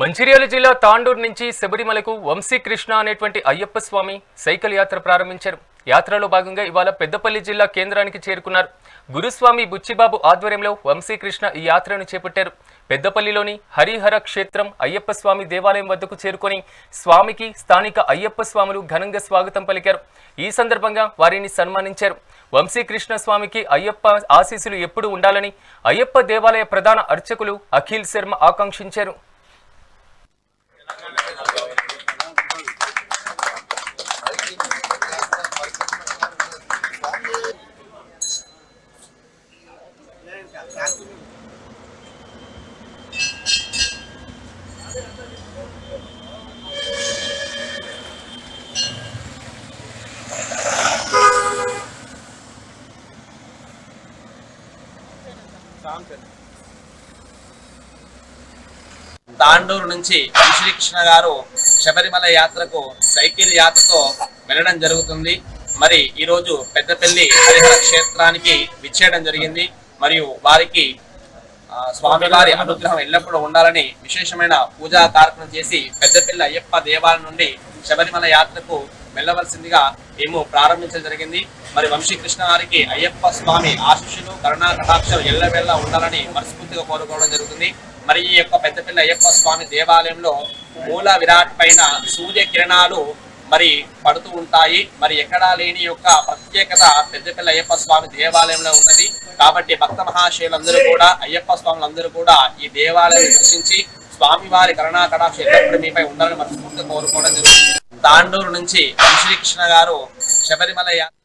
మంచిర్యాల జిల్లా తాండూరు నుంచి శబరిమలకు వంశీకృష్ణ అనేటువంటి అయ్యప్ప స్వామి సైకిల్ యాత్ర ప్రారంభించారు. యాత్రలో భాగంగా ఇవాళ పెద్దపల్లి జిల్లా కేంద్రానికి చేరుకున్నారు. గురుస్వామి బుచ్చిబాబు ఆధ్వర్యంలో వంశీకృష్ణ ఈ యాత్రను చేపట్టారు. పెద్దపల్లిలోని హరిహర క్షేత్రం అయ్యప్ప స్వామి దేవాలయం వద్దకు చేరుకొని స్వామికి స్థానిక అయ్యప్ప స్వాములు ఘనంగా స్వాగతం పలికారు. ఈ సందర్భంగా వారిని సన్మానించారు. వంశీకృష్ణ స్వామికి అయ్యప్ప ఆశీస్సులు ఎప్పుడు ఉండాలని అయ్యప్ప దేవాలయ ప్రధాన అర్చకులు అఖిల్ శర్మ ఆకాంక్షించారు. తాండూరు నుంచి శ్రీకృష్ణ గారు శబరిమల యాత్రకు సైకిల్ యాత్రతో వెళ్ళడం జరుగుతుంది. మరి ఈరోజు పెద్దపల్లి హరిహర క్షేత్రానికి విచ్చేయడం జరిగింది. మరియు వారికి స్వామివారి అనుగ్రహం ఎల్లప్పుడూ ఉండాలని విశేషమైన పూజా కార్యక్రమం చేసి పెద్దపల్లి అయ్యప్ప దేవాలయం నుండి శబరిమల యాత్రకు వెళ్ళవలసిందిగా మేము ప్రారంభించడం జరిగింది. మరి వంశీకృష్ణ వారికి అయ్యప్ప స్వామి ఆశీస్సులు కరుణా కటాక్షలు ఎల్లవేళ్ళ ఉండాలని మనస్ఫూర్తిగా కోరుకోవడం జరుగుతుంది. మరి ఈ యొక్క పెద్దపల్లి అయ్యప్ప స్వామి దేవాలయంలో మూల విరాట్ పైన సూర్య కిరణాలు మరి పడుతూ ఉంటాయి. మరి ఎక్కడా లేని యొక్క ప్రత్యేకత పెద్దపల్లి అయ్యప్ప స్వామి దేవాలయంలో ఉన్నది. కాబట్టి భక్త మహాశయులందరూ కూడా అయ్యప్ప స్వాములందరూ కూడా ఈ దేవాలయం దర్శించి స్వామివారి కరుణా కటాక్ష ఎల్లప్పుడూ మీపై ఉండాలని మనస్ఫూర్తిగా కోరుకోవడం జరుగుతుంది. తాండూరు నుంచి శ్రీకృష్ణ గారు శబరిమల యాత్ర